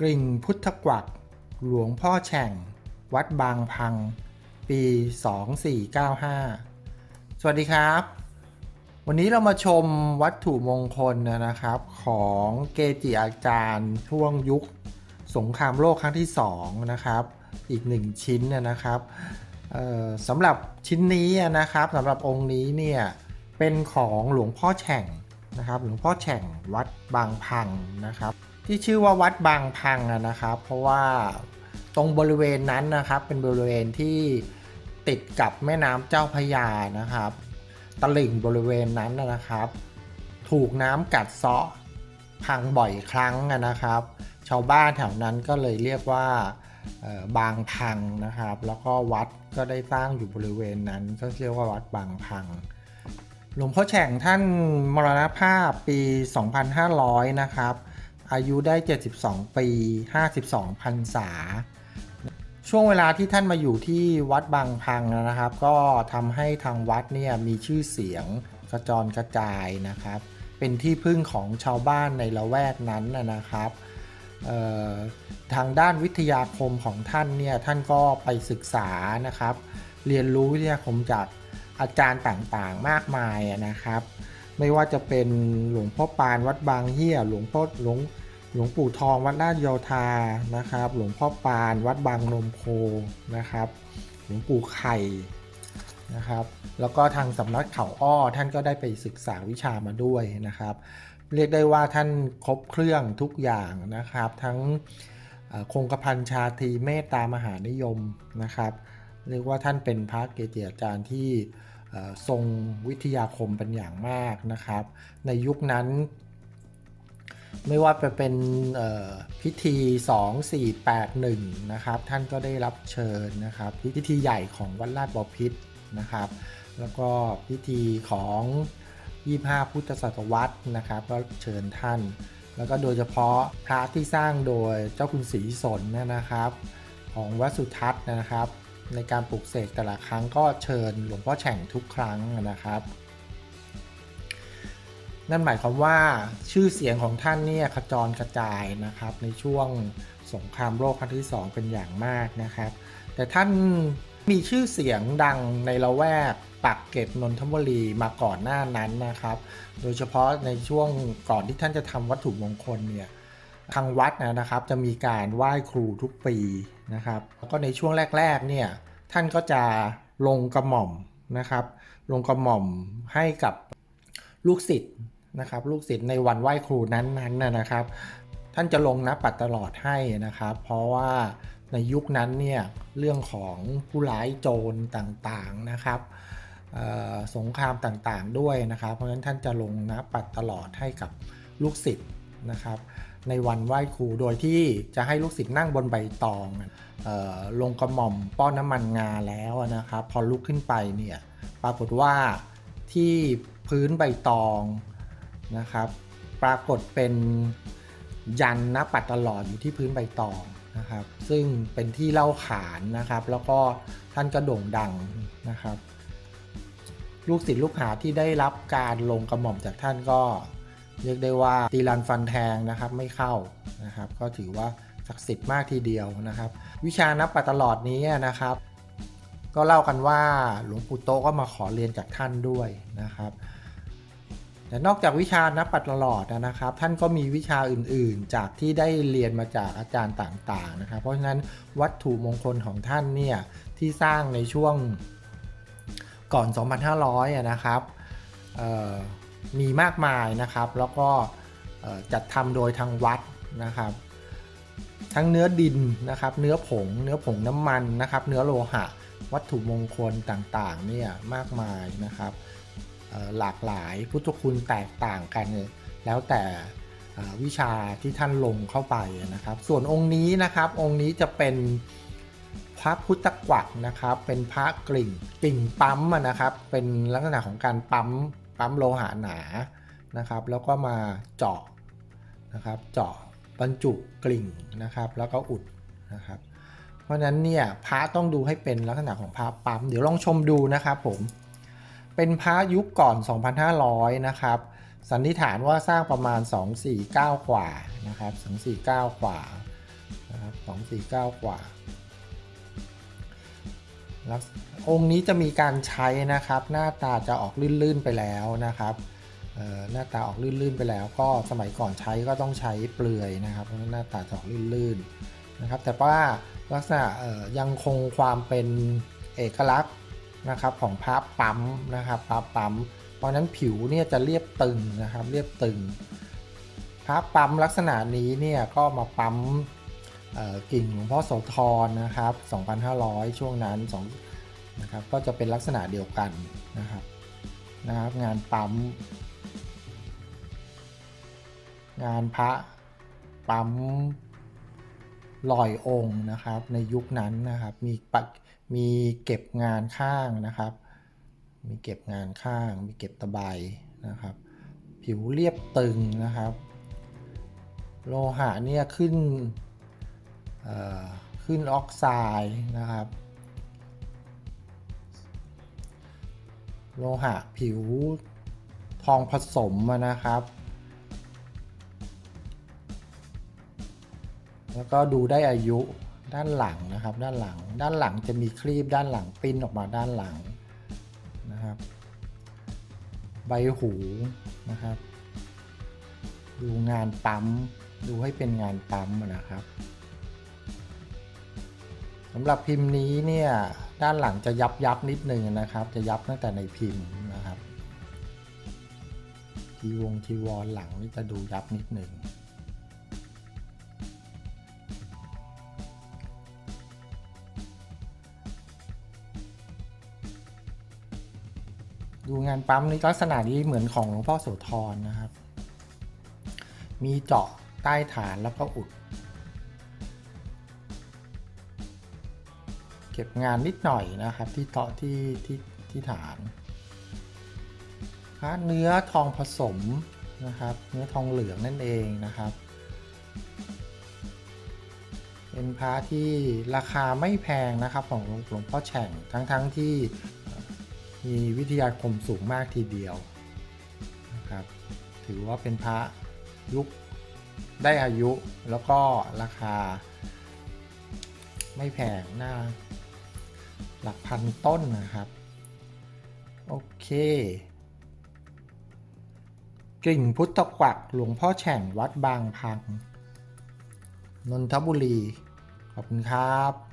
กริ่งพุทธกวัก หลวงพ่อแฉ่ง วัดบางพัง ปี 2495 สวัสดีครับ วันนี้เรามาชมวัตถุมงคลนะครับ ของเกจิอาจารย์ช่วงยุค สงครามโลกครั้งที่ 2 นะครับ อีกหนึ่งชิ้นนะครับเอ่อสำหรับชิ้นนี้นะครับสำหรับองค์นี้เนี่ยเป็นของหลวงพ่อแฉ่งนะครับ หลวงพ่อแฉ่งวัดบางพังนะครับ ที่ชื่อว่าวัดบางพังนะครับ เพราะว่าตรงบริเวณนั้นนะครับ เป็นบริเวณที่ติดกับแม่น้ำเจ้าพยานะครับ ตลิ่งบริเวณนั้นนะครับ ถูกน้ำกัดเซาะพังบ่อยครั้งนะครับ ชาวบ้านแถวนั้นก็เลยเรียกว่าบางพังนะครับ แล้วก็วัดก็ได้สร้างอยู่บริเวณนั้นก็เรียกว่าวัดบางพัง หลวงพ่อแฉ่งท่านมรณภาพปี 2500 นะครับ อายุได้ 72 ปี 52พรรษา ช่วงเวลาที่ท่านมาอยู่ที่วัดบางพังนะครับ ก็ทำให้ทางวัดเนี่ยมีชื่อเสียงกระจรกระจายนะครับ เป็นที่พึ่งของชาวบ้านในละแวกนั้นนะครับทางด้านวิทยาคมของท่านเนี่ยท่านก็ไปศึกษานะครับ เรียนรู้วิทยาคมจากอาจารย์ต่างๆมากมายนะครับ ไม่ว่าจะเป็นหลวงพ่อปานวัดบางเฮียหลวงพ่อหลวงหลวงปู่ทองวัดราชโยธานะครับ หลวงพ่อปานวัดบางนมโคนะครับ หลวงปู่ไข่นะครับ แล้วก็ทางสำนักเขาอ้อท่านก็ได้ไปศึกษาวิชามาด้วยนะครับ เรียกได้ว่าท่านครบเครื่องทุกอย่างนะครับ ทั้งคงกระพันชาตรีเมตตามหานิยมนะครับ เรียกว่าท่านเป็นพระเกจิอาจารย์ที่ ทรงวิทยาคมเป็นอย่างมากนะครับ ในยุคนั้น ไม่ว่าจะเป็นเอ่อพิธี 2481 นะครับ ท่านก็ได้รับเชิญนะครับ พิธีใหญ่ของวัดลาดบพิตรนะครับ แล้วก็พิธีของ 25 พุทธศตวรรษนะครับ ก็เชิญท่าน แล้วก็โดยเฉพาะพระที่สร้างโดยเจ้าคุณศรีสนนยนะครับ ของวัดสุทัศน์นะครับ ในการปลุกเสกแต่ละครั้งก็เชิญหลวงพ่อแฉ่งทุกครั้งนะครับ นั่นหมายความว่าชื่อเสียงของท่านเนี่ยขจรกระจายนะครับในช่วงสงครามโลกครั้งที่ 2 เป็นอย่างมากนะครับ แต่ท่านมีชื่อเสียงดังในละแวกปักเกร็ดนนทบุรีมาก่อนหน้านั้นนะครับ โดยเฉพาะในช่วงก่อนที่ท่านจะทำวัตถุมงคลเนี่ย ทางวัดนะครับจะมีการไหว้ครูทุกปีนะครับ แล้วก็ในช่วงแรกๆเนี่ยท่านก็จะลงกระหม่อมนะครับ ลงกระหม่อมให้กับลูกศิษย์นะครับ ลูกศิษย์ในวันไหว้ครูนั้นๆนะนะครับ ท่านจะลงนับปัดตลอดให้นะครับ เพราะว่าในยุคนั้นเนี่ยเรื่องของผู้ร้ายโจรต่างๆนะครับสงครามต่างๆด้วยนะครับ เพราะฉะนั้นท่านจะลงนับปัดตลอดให้กับลูกศิษย์นะครับ ในวันไหว้ครูโดยที่จะให้ลูกศิษย์นั่งบนใบตองออลงกระหม่อมป้อนน้ำมันงาแล้วนะครับพอลุกขึ้นไปเนี่ยปรากฏว่าที่พื้นใบตองนะครับ ปรากฏเป็นยันนับปัดตลอดอยู่ที่พื้นใบตองนะครับ ซึ่งเป็นที่เล่าขานนะครับ แล้วก็ท่านก็โด่งดังนะครับ ลูกศิษย์ลูกหาที่ได้รับการลงกระหม่อมจากท่านก็ เรียกได้ว่าตีรันฟันแทงนะครับไม่เข้านะครับ ก็ถือว่าศักดิ์สิทธิ์มากทีเดียวนะครับ วิชานับปัตลอดนี้นะครับ ก็เล่ากันว่าหลวงปู่โตก็มาขอเรียนจากท่านด้วยนะครับแต่นอกจากวิชานับปัตลอดนะครับ ท่านก็มีวิชาอื่นๆ จากที่ได้เรียนมาจากอาจารย์ต่างๆนะครับ เพราะฉะนั้นวัตถุมงคลของท่านเนี่ยที่สร้างในช่วงก่อน 2,500นะครับเอ่อ มีมากมายนะครับ แล้วก็จัดทำโดยทางวัดนะครับ ทั้งเนื้อดินนะครับ เนื้อผง เนื้อผงน้ำมันนะครับ เนื้อโลหะ วัตถุมงคลต่างๆเนี่ยมากมายนะครับหลากหลายพุทธคุณแตกต่างกันเนี่ยแล้วแต่วิชาที่ท่านลงเข้าไปนะครับ ส่วนองค์นี้นะครับองค์นี้จะเป็นพระพุทธกวักนะครับ เป็นพระกลิ่งกลิ่งปั๊มนะครับ เป็นลักษณะของการปั๊ม ปั๊มโลหะหนานะครับ แล้วก็มาเจาะนะครับ เจาะบรรจุกลิ่งนะครับ แล้วก็อุดนะครับ เพราะฉะนั้นเนี่ยพระต้องดูให้เป็นลักษณะของพระปั๊ม เดี๋ยวลองชมดูนะครับผม เป็นพระยุคก่อน 2,500 นะครับ สันนิษฐานว่าสร้างประมาณ 249 กว่านะครับ 249 กว่านะครับสองสี่เก้ากว่า องค์นี้จะมีการใช้นะครับ หน้าตาจะออกลื่นๆไปแล้วนะครับหน้าตาออกลื่นๆไปแล้ว ก็สมัยก่อนใช้ก็ต้องใช้เปลือยนะครับเพราะฉะนั้นหน้าตาจะออกลื่นๆนะครับ แต่ว่าลักษณะยังคงความเป็นเอกลักษณ์นะครับของพระปั๊มนะครับพระปั๊ม เพราะฉะนั้นผิวเนี่ยจะเรียบตึงนะครับ เรียบตึงพระปั๊มลักษณะนี้เนี่ยก็มาปั๊ม กิ่งหลวงพ่อโสธรนะครับ 2,500 ช่วงนั้น2นะครับก็จะเป็นลักษณะเดียวกันนะครับนะครับ งานปั๊ม งานพระปั๊มลอยองค์นะครับ ในยุคนั้นนะครับมีปักมีเก็บงานข้างนะครับ มีเก็บงานข้าง มีเก็บตะไบนะครับ ผิวเรียบตึงนะครับ โลหะเนี่ยขึ้น ขึ้นออกไซด์นะครับ โลหะผิวทองผสมนะครับ แล้วก็ดูได้อายุด้านหลังนะครับ ด้านหลัง ด้านหลังจะมีครีบด้านหลังปิ้นออกมาด้านหลังนะครับ ใบหูนะครับ ดูงานปั๊ม ดูให้เป็นงานปั๊มนะครับ สำหรับพิมพ์นี้เนี่ยด้านหลังจะยับยับนิดนึงนะครับ จะยับตั้งแต่ในพิมพ์นะครับทีวงทีวรหลังนี่จะดูยับนิดหนึ่งดูงานปั๊มนี่ลักษณะนี้เหมือนของหลวงพ่อโสธรนะครับ มีเจาะใต้ฐานแล้วก็อุด เก็บงานนิดหน่อยนะครับ ที่เตาะที่ที่ที่ฐานพระเนื้อทองผสมนะครับ เนื้อทองเหลืองนั่นเองนะครับเป็นพระที่ราคาไม่แพงนะครับของหลวงพ่อแฉ่งทั้งๆทที่มีวิทยาคมสูงมากทีเดียวนะครับถือว่าเป็นพระยุคได้อายุแล้วก็ราคาไม่แพงน้า หลักพันต้นนะครับ โอเคกิ่งพุทธกวักหลวงพ่อแฉ่งวัดบางพัง นนทบุรี ขอบคุณครับ